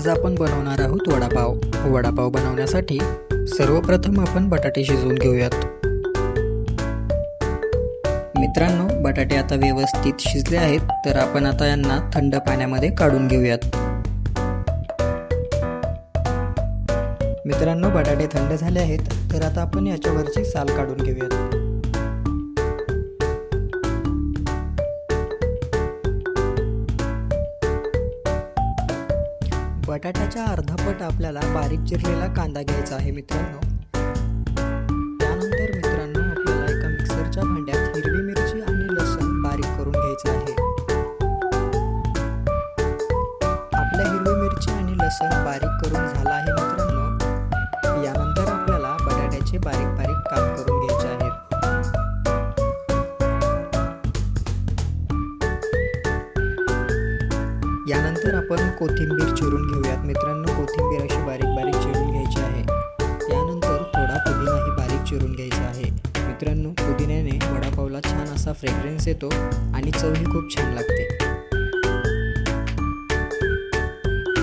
आज आपण बनवणार आहोत वडापाव. वडापाव बनवण्यासाठी सर्वप्रथम आपण बटाटे शिजवून घेऊयात. मित्रांनो बटाटे आता व्यवस्थित शिजले आहेत तर आपण आता यांना थंड पाण्यामध्ये काढून घेऊयात. मित्रांनो बटाटे थंड झाले आहेत तर आता आपण याच्यावरची साल काढून घेऊयात. बटाट्याच्या अर्धापट आपल्याला बारीक चिरलेला कांदा घ्यायचा आहे मित्रांनो. त्यानंतर मित्रांनो आपल्याला एका मिक्सरच्या भांड्यात आपण कोथिंबीर चिरून घेऊयात. मित्रांनो कोथिंबीर अशी बारीक बारीक चिरून घ्यायची आहे. त्यानंतर थोडा पुदिनाही बारीक चिरून घ्यायचा आहे. मित्रांनो पुदिन्याने वडापावला छान असा फ्रेग्रन्स येतो आणि चवही खूप छान लागते.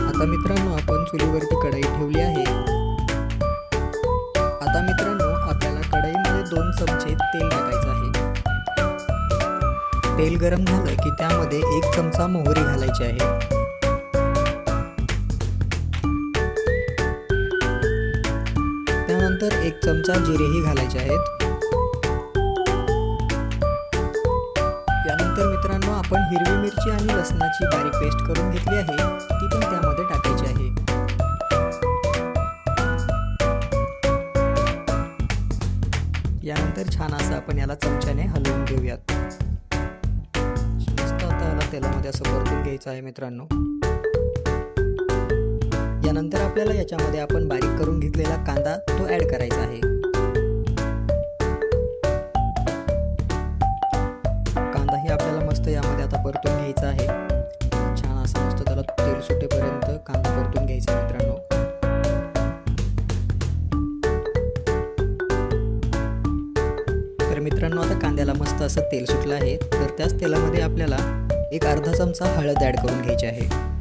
आता मित्रांनो आपण चुलीवरती कढई ठेवली आहे. आता मित्रांनो आपल्याला कढईमध्ये दोन चमचे तेल टाकायचं आहे. तेल गरम झालं की त्यामध्ये एक चमचा मोहरी घालायची आहे. त्यानंतर एक चमचा जिरेही घालायचे आहेत. यानंतर मित्रांनो आपण हिरवी मिरची आणि लसणाची बारीक पेस्ट करून घेतली आहे. ती पण त्यामध्ये टाकायची आहे. यानंतर छान असं आपण याला चमच्याने हलवून घेऊयात. मस्त आता याला तेलामध्ये असं परतून घ्यायचं आहे मित्रांनो. यानंतर आपल्याला याच्यामध्ये आपण बारीक करून घेतलेला कांदा तो ॲड करायचा आहे. कांदाही आपल्याला मस्त यामध्ये आता परतून घ्यायचा आहे. छान असं मस्त त्याला तेल सुटेपर्यंत कांदा परतून घ्यायचा मित्रांनो. तर मित्रांनो आता कांद्याला मस्त असं तेल सुटलं आहे. तर त्याच तेलामध्ये आपल्याला एक अर्धा चमचा हळद ॲड करून घ्यायची आहे.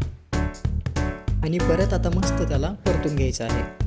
आणि परत आता मस्त त्याला परतून घ्यायचं आहे.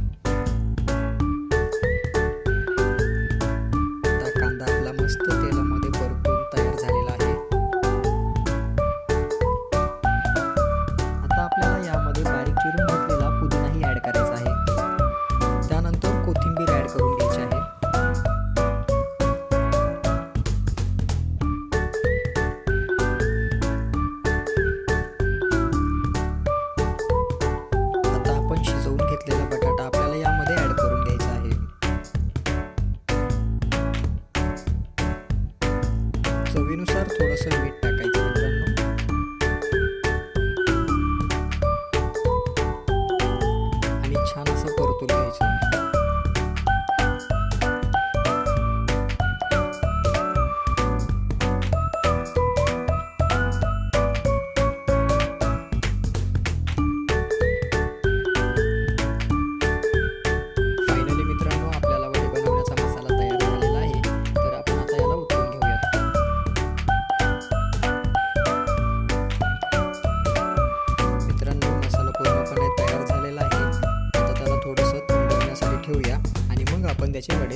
चवीनुसार थोडंसं मीठ टाकायचं.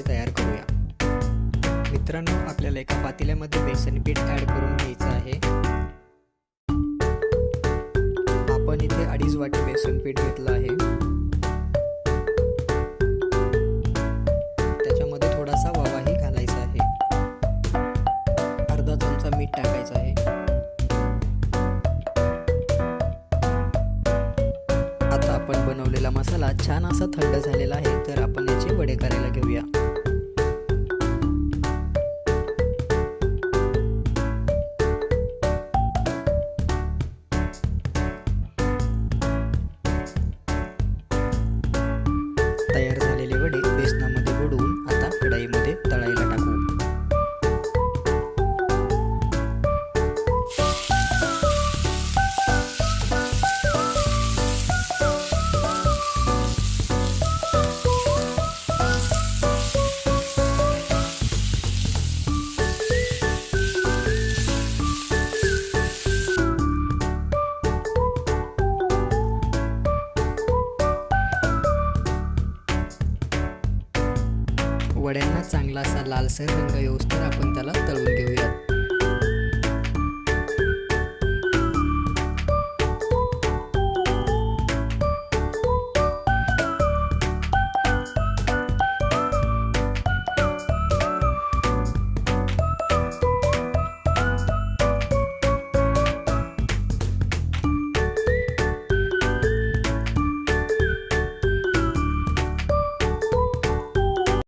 तयार करूया. मित्रांनो आपल्याला एका पातेल्यामध्ये बेसन पीठ ॲड करून घ्यायचं आहे. आपण इथे अडीच वाटी बेसन पीठ घेतलं आहे. त्याच्यामध्ये थोडासा वावाही घालायचा आहे. अर्धा चमचा मीठ टाकायचा आहे. आता आपण बनवलेला मसाला छान असा थंड झालेला आहे तर आपण याचे वडे करायला घेऊया. तयार झालेले वडे. वड्यांना चांगला असा लालसर रंग येऊस तर आपण त्याला तळून घेऊयात